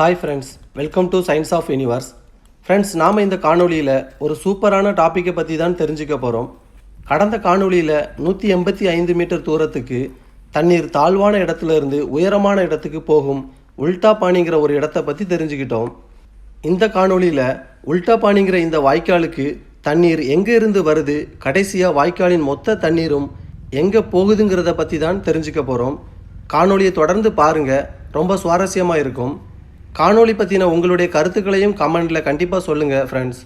Hi friends welcome to science of universe friends நாம் இந்த காணொலியில் ஒரு சூப்பரான டாப்பிக்கை பற்றி தான் தெரிஞ்சுக்க போகிறோம் கடந்த காணொலியில் நூற்றி எண்பத்தி ஐந்து மீட்டர் தூரத்துக்கு தண்ணீர் தாழ்வான இடத்துல இருந்து உயரமான இடத்துக்கு போகும் உல்டா பாணிங்கிற ஒரு இடத்தை பற்றி தெரிஞ்சுக்கிட்டோம். இந்த காணொலியில் உல்டா பாணிங்கிற இந்த வாய்க்காலுக்கு தண்ணீர் எங்கே இருந்து வருது கடைசியாக வாய்க்காலின் மொத்த தண்ணீரும் எங்கே போகுதுங்கிறத பற்றி தான் தெரிஞ்சுக்க போகிறோம் காணொலியை தொடர்ந்து பாருங்கள் ரொம்ப சுவாரஸ்யமாக இருக்கும். காணொளி பற்றின உங்களுடைய கருத்துக்களையும் கமெண்டில் கண்டிப்பாக சொல்லுங்கள் ஃப்ரெண்ட்ஸ்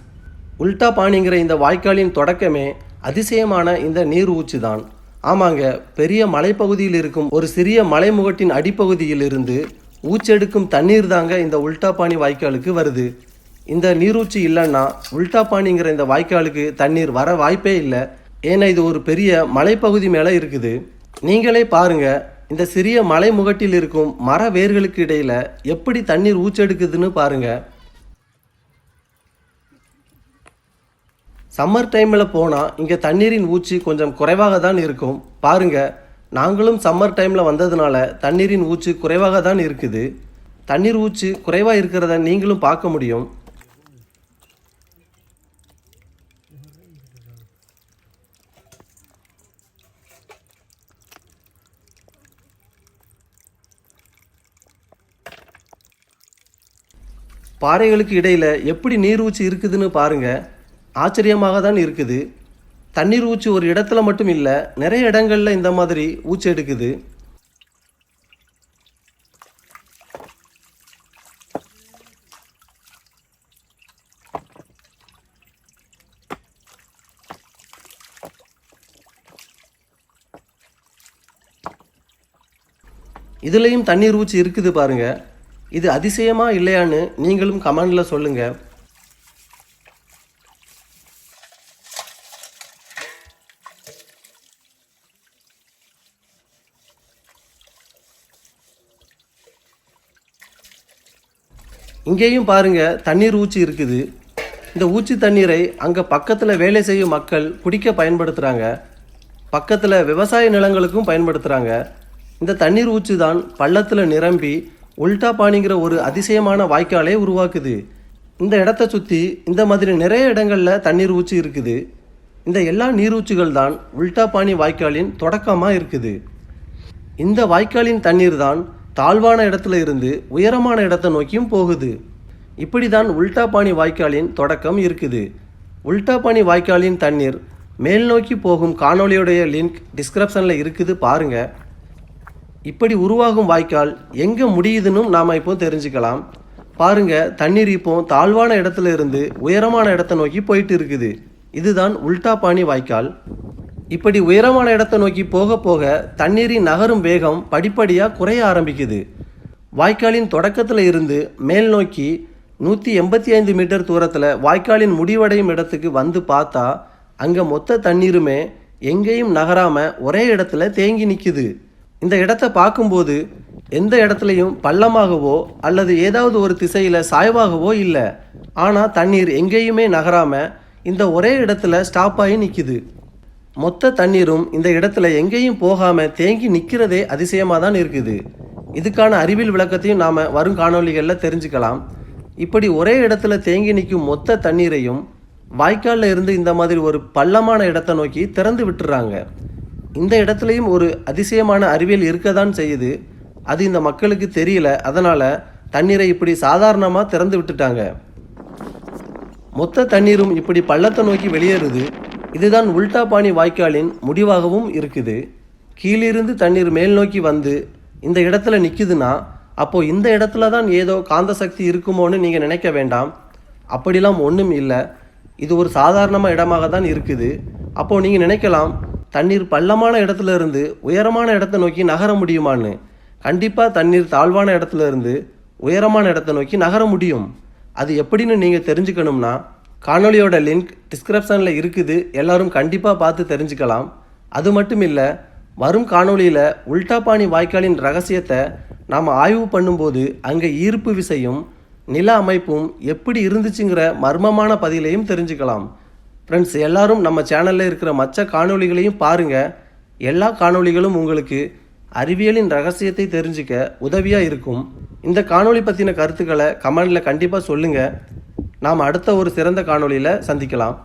உல்டா பாணிங்கிற இந்த வாய்க்காலின் தொடக்கமே அதிசயமான இந்த நீர் ஊச்சு தான் ஆமாங்க பெரிய மலைப்பகுதியில் இருக்கும் ஒரு சிறிய மலைமுகட்டின் அடிப்பகுதியில் இருந்து ஊச்செடுக்கும் தண்ணீர் தாங்க இந்த உல்டா பாணி வாய்க்காலுக்கு வருது. இந்த நீரூற்று இல்லைன்னா உல்டா பாணிங்கிற இந்த வாய்க்காலுக்கு தண்ணீர் வர வாய்ப்பே இல்லை. ஏன்னா இது ஒரு பெரிய மலைப்பகுதி மேலே இருக்குது. நீங்களே பாருங்கள் இந்த சிறிய மலை முகட்டில் இருக்கும் மர வேர்களுக்கு இடையில் எப்படி தண்ணீர் ஊச்செடுக்குதுன்னு பாருங்க. சம்மர் டைமில் போனால் இங்கே தண்ணீரின் ஊச்சி கொஞ்சம் குறைவாக தான் இருக்கும். பாருங்க நாங்களும் சம்மர் டைமில் வந்ததுனால தண்ணீரின் ஊச்சு குறைவாக தான் இருக்குது. தண்ணீர் ஊச்சு குறைவாக இருக்கிறத நீங்களும் பார்க்க முடியும். பாறைகளுக்கு இடையில் எப்படி நீரூற்று இருக்குதுன்னு பாருங்க. ஆச்சரியமாக தான் இருக்குது. தண்ணீர் ஊச்சி ஒரு இடத்துல மட்டும் இல்லை நிறைய இடங்களில் இந்த மாதிரி ஊச்சி எடுக்குது. இதுலேயும் தண்ணீர் ஊச்சி இருக்குது பாருங்கள் இது அதிசயமா இல்லையான்னு நீங்களும் கமெண்டில் சொல்லுங்கள் இங்கேயும் பாருங்க தண்ணீர் ஊச்சி இருக்குது. இந்த ஊச்சி தண்ணீரை அங்கே பக்கத்தில் வேலை செய்யும் மக்கள் குடிக்க பயன்படுத்துகிறாங்க பக்கத்தில் விவசாய நிலங்களுக்கும் பயன்படுத்துகிறாங்க இந்த தண்ணீர் ஊச்சி தான் பள்ளத்தில் நிரம்பி உல்டா பாணிங்கிற ஒரு அதிசயமான வாய்க்காலே உருவாக்குது. இந்த இடத்த சுற்றி இந்த மாதிரி நிறைய இடங்களில் தண்ணீர் ஊச்சி இருக்குது. இந்த எல்லா நீரூற்றுகள் தான் உல்டா பாணி வாய்க்காலின் தொடக்கமாக இருக்குது. இந்த வாய்க்காலின் தண்ணீர் தான் தாழ்வான இடத்துல இருந்து உயரமான இடத்தை நோக்கியும் போகுது. இப்படி தான் உல்டா பாணி வாய்க்காலின் தொடக்கம் இருக்குது. உல்டா பாணி வாய்க்காலின் தண்ணீர் மேல் நோக்கி போகும் காணொளியுடைய லிங்க் டிஸ்கிரிப்ஷனில் இருக்குது பாருங்கள் இப்படி உருவாகும் வாய்க்கால் எங்கே முடியுதுன்னு நாம் இப்போ தெரிஞ்சுக்கலாம். பாருங்க தண்ணீர் இப்போ தாழ்வான இடத்துல இருந்து உயரமான இடத்தை நோக்கி போயிட்டு இருக்குது. இதுதான் உல்டா பாணி வாய்க்கால். இப்படி உயரமான இடத்தை நோக்கி போக போக தண்ணீரின் நகரும் வேகம் படிப்படியாக குறைய ஆரம்பிக்குது. வாய்க்காலின் தொடக்கத்தில் இருந்து மேல் நோக்கி நூற்றி எண்பத்தி ஐந்து மீட்டர் தூரத்தில் வாய்க்காலின் முடிவடையும் இடத்துக்கு வந்து பார்த்தா அங்கே மொத்த தண்ணீருமே எங்கேயும் நகராமல் ஒரே இடத்துல தேங்கி நிற்குது இந்த இடத்த பார்க்கும்போது எந்த இடத்துலையும் பள்ளமாகவோ அல்லது ஏதாவது ஒரு திசையில் சாய்வாகவோ இல்லை. ஆனால் தண்ணீர் எங்கேயுமே நகராமல் இந்த ஒரே இடத்துல ஸ்டாப் ஆகி நிற்கிது மொத்த தண்ணீரும் இந்த இடத்துல எங்கேயும் போகாமல் தேங்கி நிற்கிறதே அதிசயமாக தான் இருக்குது. இதுக்கான அறிவியல் விளக்கத்தையும் நாம் வரும் காணொலிகளில் தெரிஞ்சுக்கலாம். இப்படி ஒரே இடத்துல தேங்கி நிற்கும் மொத்த தண்ணீரையும் வாய்க்காலில் இருந்து இந்த மாதிரி ஒரு பள்ளமான இடத்தை நோக்கி திறந்து விட்டுறாங்க. இந்த இடத்துலையும் ஒரு அதிசயமான அறிவியல் இருக்க தான் செய்யுது. அது இந்த மக்களுக்கு தெரியல. அதனால் தண்ணீரை இப்படி சாதாரணமாக திறந்து விட்டுட்டாங்க. மொத்த தண்ணீரும் இப்படி பள்ளத்தை நோக்கி வெளியேறுது. இதுதான் உல்டா பாணி வாய்க்காலின் முடிவாகவும் இருக்குது. கீழிருந்து தண்ணீர் மேல் நோக்கி வந்து இந்த இடத்துல நிற்குதுன்னா அப்போது இந்த இடத்துல தான் ஏதோ காந்த சக்தி இருக்குமோன்னு நீங்கள் நினைக்க வேண்டாம். அப்படிலாம் ஒன்றும் இல்லை. இது ஒரு சாதாரணமாக இடமாக தான் இருக்குது. அப்போது நீங்கள் நினைக்கலாம் தண்ணீர் பள்ளமான இடத்துல இருந்து உயரமான இடத்தை நோக்கி நகர முடியுமான்னு? கண்டிப்பாக தண்ணீர் தாழ்வான இடத்துல இருந்து உயரமான இடத்தை நோக்கி நகர முடியும். அது எப்படின்னு நீங்கள் தெரிஞ்சுக்கணும்னா காணொளியோட லிங்க் டிஸ்கிரிப்ஷனில் இருக்குது. எல்லாரும் கண்டிப்பாக பார்த்து தெரிஞ்சுக்கலாம். அது மட்டும் இல்லை வரும் காணொளியில் உல்டாபாணி வாய்க்காலின் ரகசியத்தை நாம் ஆய்வு பண்ணும்போது அங்கே ஈர்ப்பு விசையும் நில அமைப்பும் எப்படி இருந்துச்சுங்கிற மர்மமான பதிலையும் தெரிஞ்சுக்கலாம். ஃப்ரெண்ட்ஸ் எல்லாரும் நம்ம சேனலில் இருக்கிற மற்ற காணொளிகளையும் பாருங்கள் எல்லா காணொளிகளும் உங்களுக்கு அறிவியலின் ரகசியத்தை தெரிஞ்சுக்க உதவியாக இருக்கும். இந்த காணொளி பற்றின கருத்துக்களை கமெண்டில் கண்டிப்பாக சொல்லுங்கள் நாம் அடுத்த ஒரு சிறந்த காணொளியில் சந்திக்கலாம்.